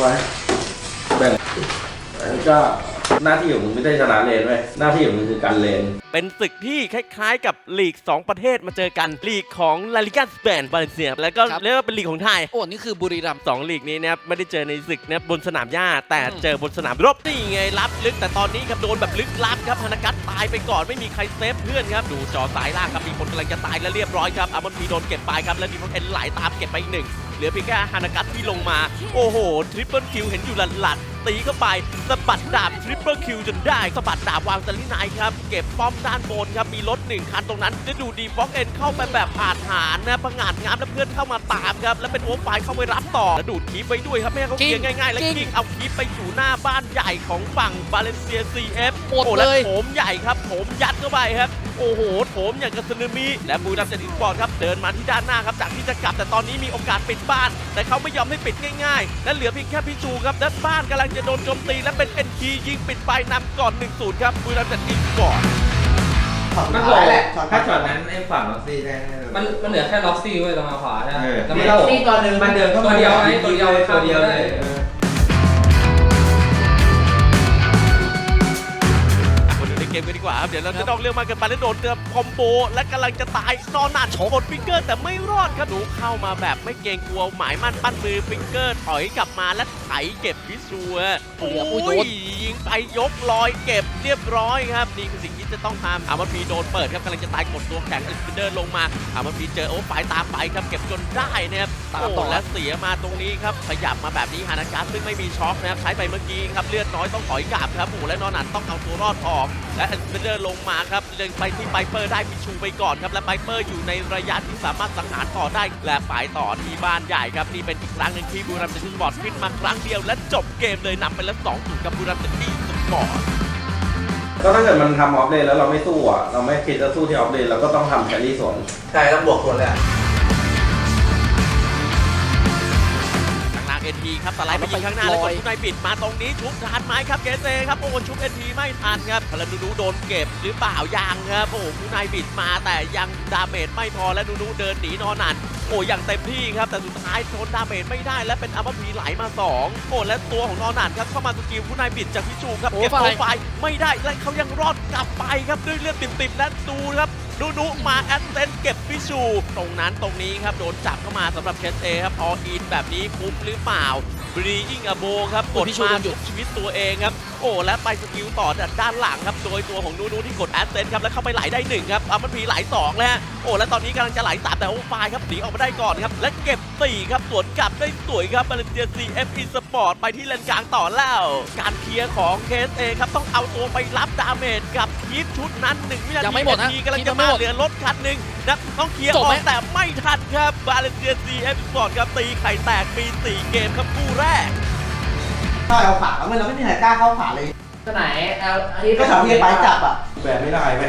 ไว้แบ่งแล้วก็หน้าที่ของมึงไม่ได้ชนะเลนไว้ยหน้าที่ของมึงคือการเลน เป็นศึกที่คล้ายๆกับลีก 2 ประเทศมาเจอกัน ลีกของลาลิกาสเปนบาเลนเซีย แล้วก็ครับ เรียกว่าเป็นลีกของไทยโอ้นี่คือบุรีรัมย์ สองลีกนี้นะครับไม่ได้เจอในศึกนะครับบนสนามหญ้า แต่อืม เจอบนสนามรบนี่ไงรับลึกแต่ตอนนี้ครับโดนแบบลึกลับครับฮานากัตตายไปก่อนไม่มีใครเซฟเพื่อนครับดูจอสายล่างครับมีคนกำลังจะตายแล้วเรียบร้อยครับอามอนพีโดนเก็บไปครับแล้วมีพวกเอ็นไหลตามเก็บไปอีกหนึ่ง เหลือเพียงแค่ฮานากัตที่ลงมา โอ้โหทริปเปิลคิวเห็นอยู่หลัดๆตีเข้าไปสะบัดดาบทริปเปิลคิวจนได้สะบัดดาบวางสลินายครับ เก็บป้อมด้านบนครับ มีรถหนึ่งคันตรงนั้นจะดูดีฟ็อกเอ็นเข้าไปแบบผ่านหานนะประงาดงามแล้วเพื่อนเข้ามาตามครับ แล้วเป็นโอเวอร์ไฟล์เข้าไปรับต่อแล้วดูดคีบไว้ด้วยครับ ไม่ให้เขาเคลียร์ง่ายๆ แล้วคิงเอาคีบไปสู่หน้าบ้านใหญ่ของฝั่งบาเลนเซีย CF หมดโอ้เลแล้วยโถมใหญ่ครับโถมยัดเข้าไปครับ โอ้โหโถมอย่างกับสึนามิและบุรีรัมย์เซนติสปอร์ตครับเดินมาที่ด้านหน้าครับจากที่จะกลับแต่ตอนนี้มีโอกาสปิดบ้าน แต่เขาไม่ยอมให้ปิดง่ายๆ และเหลือเพียงแค่พิจูครับด้านบ้านกำลังจะโดนโจมตีและเป็นเอ็นทียิงปิดไปนำก่อน 1-0 ครับบุรีรัมย์เซนติสปอร์ตมันเหลือแหละถ้าช็อตนั้นไอ้ฝั่งล็อกซี่ได้มันมันเหลือแค่ล็อกซี่ไว้ตรงมาขวาใช่ไหมเออแล้วมีมันล็อกโผล่ซี่ตัวหนึ่งมันเดินเข้ามาตัวเดียวไงตัวเดียวตัวเดียวเลย เดี๋ยวเราจะนอกเรื่องมากเกินไปแล้วโดนเตือนคอมโบ และกำลังจะตายนอนหนัดกดฟิงเกอร์แต่ไม่รอดครับหนูเข้ามาแบบไม่เกรงกลัวหมายมั่นปั้นมือฟิงเกอร์ถอยกลับมาและไถเก็บพิชัวโอ้อุ้ยโดยนยิงไปยกลอยเก็บเรียบร้อยครับนี่คือสิ่งที่จะต้องทำอามาพีโดนเปิดครับกำลังจะตายกดตัวแข็งเอ็นเดอร์ลงมาอามาพีเจอโอ้ฝ่ายตามไปครับเก็บจนได้นะครับ ตามต่อโและเสียมาตรงนี้ครับขยับมาแบบนี้ฮานาการซึ่งไม่มีช็อคนะครับใช้ไปเมื่อกี้ครับเลือดน้อยต้องถอยกลับครับโอ้โหและนอนหนันต้องเอาตัวรอดออกและเอ็นเดอร์ลงมาครับเล็งไปที่ไบเปอร์ได้พิชูไปก่อนครับและไบเปอร์อยู่ในระยะที่สามารถสังหารต่อได้และไปต่อที่บ้านใหญ่ครับนี่เป็นอีกครั้งหนึ่งที่บูรัมย์เซนติสปอร์ตขึ้นมาครั้งเดียวและจบเกมเลยนำไปแล้ว2 0กับบูรัมย์เซนติสปอร์ตก็ถ้าเกิดมันทำออฟเลนแล้วเราไม่สู้อะเราไม่คิดจะสู้ที่ออฟเลนเราก็ต้องทำแครี่สวนใช่ต้องบวกคนเลยอะ ทางนางเอ็นทีครับสไลด์ไปยิงข้างหน้าแล้วกดทุกนายปิดมาตรงนี้ชุบทันไหมครับเกเซครับโอ้โหชุบเอ็นทีไม่ทันครับพลันนูนูโดนเก็บหรือเปล่ายังครับโอ้โหทุกนายบิดมาแต่ยังดาเมจไม่พอและนูนูเดินหนีนอนนันโอ้อย่างเต็มที่ครับแต่สุดท้ายทนดาเมจไม่ได้และเป็นอัมพีไหลมาสองโอ้และตัวของนอนนันครับเข้ามาสกิลผู้นายบิดจากพิจูครับเก็บโปรไฟล์ไม่ได้และเขายังรอดกลับไปครับด้วยเลือดติดๆและดูครับ นูนูมาแอดเซนเก็บพิชู ตรงนั้นตรงนี้ครับ โดนจับเข้ามาสำหรับเคสเอครับอออินแบบนี้คุ้มหรือเปล่าบรีอิงอโบครับกดพิชูมาโดนหยุชุดบชีวิตตัวเองครับ โอ้และไปสกิลต่อจากด้านหลังครับโดยตัวของนูนูที่กดแอดเซนครับแล้วเข้าไปไหลได้หนึ่งครับอามันพีไหลสองแล้วฮะโอ้และตอนนี้กำลังจะไหลสามแต่โอ้ไฟล์ครับหนีออกมาได้ก่อนครับและเก็บสี่ครับสวนกลับได้สวยครับบาเลนเซียซีเอฟอีสปอร์ตไปที่เลนกลางต่อแล้ว การเคลียร์ของเคสเอครับต้องเอาตัวไปรับดาเมจกับคีปชุดนั้นหนึ่งวินายังทีไม่หมดฮะนาทีกำลังคีจะปยังไม่มาหมดเหลือรถคันหนึ่งนะต้องเคลียร์จอบอไหมกแต่ไม่ทันครับบาเลนเซียซีเอฟสปอร์ตครับตีไข่แตกมีสี่เกมครับคู่แรก ถ้าเอาขาแล้วมันเราไม่มีใครกล้าเข้าขาเลย ตัวไหนเอาอันนี้ก็สามที่ไปจับอะแบบไม่ได้ไหม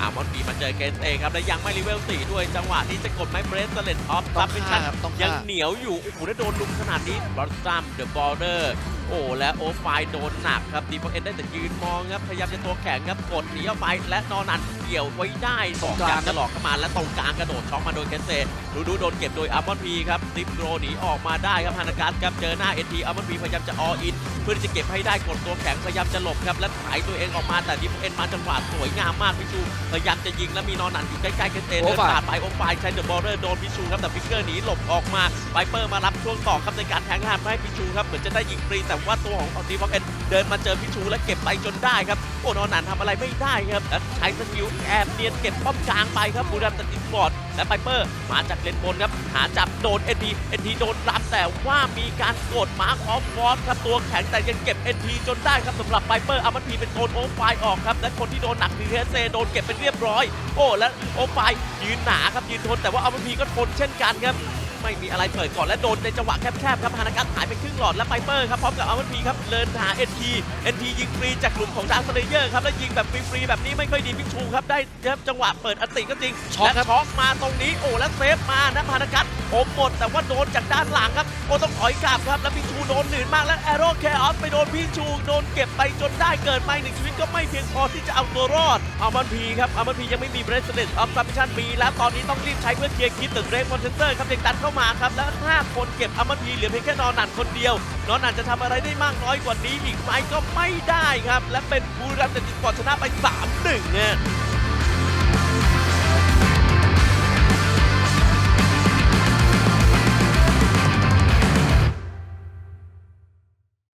อามอนบีมา เจอเกนเอครับและยังไม่รีเวล4ด้วยจังหวะนี้จะกดไม่เบรสเลนออฟต้ซัอบงมิชฆ่าชั่นครับต้องยังฆ่าเหนียวอยู่โอ้โหแล้วโดนลุมขนาดนี้บอลซัมเดอะบอลเดอร์โอ้และโอไฟโดนหนักครับดีฟเอ็นได้แต่ยืนมองครับพยายามจะตัวแข็งครับกดหนีออกไปและนอนันเกี่ยวไว้ได้สองอย่างจะหลอกเข้ามาและตรงกลางกระโดดช็อกมาโดยเคนเซดูดูโดนเก็บโดยอาร์มอนพีครับซิปโรหนีออกมาได้ครับฮานากัสครับเจอหน้าเอ็นทีอาร์มอนพีพยายามจะออินเพื่อที่จะเก็บให้ได้กดตัวแข็งพยายามจะหลบครับและถ่ายตัวเองออกมาแต่ดีฟเอ็นมาจังหวะสวยงามมากพิชูพยายามจะยิงแล้วมีนอนหนันอยู่ใกล้ๆเคนเซเดินผ่านไปโอไฟใช้เดอะบอลเลอร์โดนพิชูครับแต่ฟิกเกอร์หนีหลบออกมาไบเปอร์มารับช่วงต่อครับในการแทงหานไม่ให้พิชูครับเหมือนจะได้ยิงฟรีแต่ว่าตัวของออตีฟเอ็น เดินมาเจอพิชูและเก็บไปจนได้ครับโอ้นอนหนันทำอะไรไม่ได้ครับและใช้สกิลแอบเนียนเก็บป้อมกลางไปครับบูรัมตัดอินบอร์ดและไบเปอร์มาจากเลนบนครับหาจับโดนเอ็นทีเอ็นทีโดนรับแต่ว่ามีการกดหมาคออฟฟอสครับตัวแข็งแต่ยังเก็บเอ็นทีจนได้ครับสำหรับไบเปอร์อามันพีเป็นโคนโอฟไฟออกครับและคนที่โดนหนักคือเฮเซโดนเก็บเป็นเรียบร้อย โอ้และโอไฟยืนหนาครับยืนทนแต่ว่าอามันพีก็ทนเช่นกันครับ ไม่มีอะไรเปิดก่อนและโดนในจังหวะแคบๆครับฮานากัสหายไปครึ่งหลอดและไพเปอร์ครับพร้อมกับอาวันพีครับเดินหาเอ็นทีเอ็นทียิงฟรีจากกลุ่มของดาร์คเลเยอร์ครับแล้วยิงแบบฟรีๆแบบนี้ไม่ค่อยดีพิกชูครับได้ครับจังหวะเปิดอันติก็จริงและช็อกมาตรงนี้โอ้แล้วเซฟมานะฮานากัสผมหมดแต่ว่าโดนจากด้านหลังครับโอ้ต้องถอยกลับครับแล้วพิกชูโดนหนืนมากแล้วแอโร่แคออฟไปโดนพิกชูโดนเก็บไปจนได้เกิดมาอีกหนึ่งชีวิตก็ไม่เพียงพอที่จะเอาตัวรอดอามันพีครับอามันพียังไม่มีเบรสเดนออฟซับมิชันมีแล้วตอนนี้ต้องรีบใช้เพื่อเคลียร์คิดตึกเรกคอนเทนเตอร์ครับเด็กตัดเข้ามาครับ แล้วห้าคนเก็บอามันพีเหลือเพียงแค่นอนหนันคนเดียวนอนหนันจะทำอะไรได้มากน้อยกว่านี้อีกไหมก็ไม่ได้ครับ และเป็นบูรัมแต่ติดก่อนชนะไป 3-1เนี่ย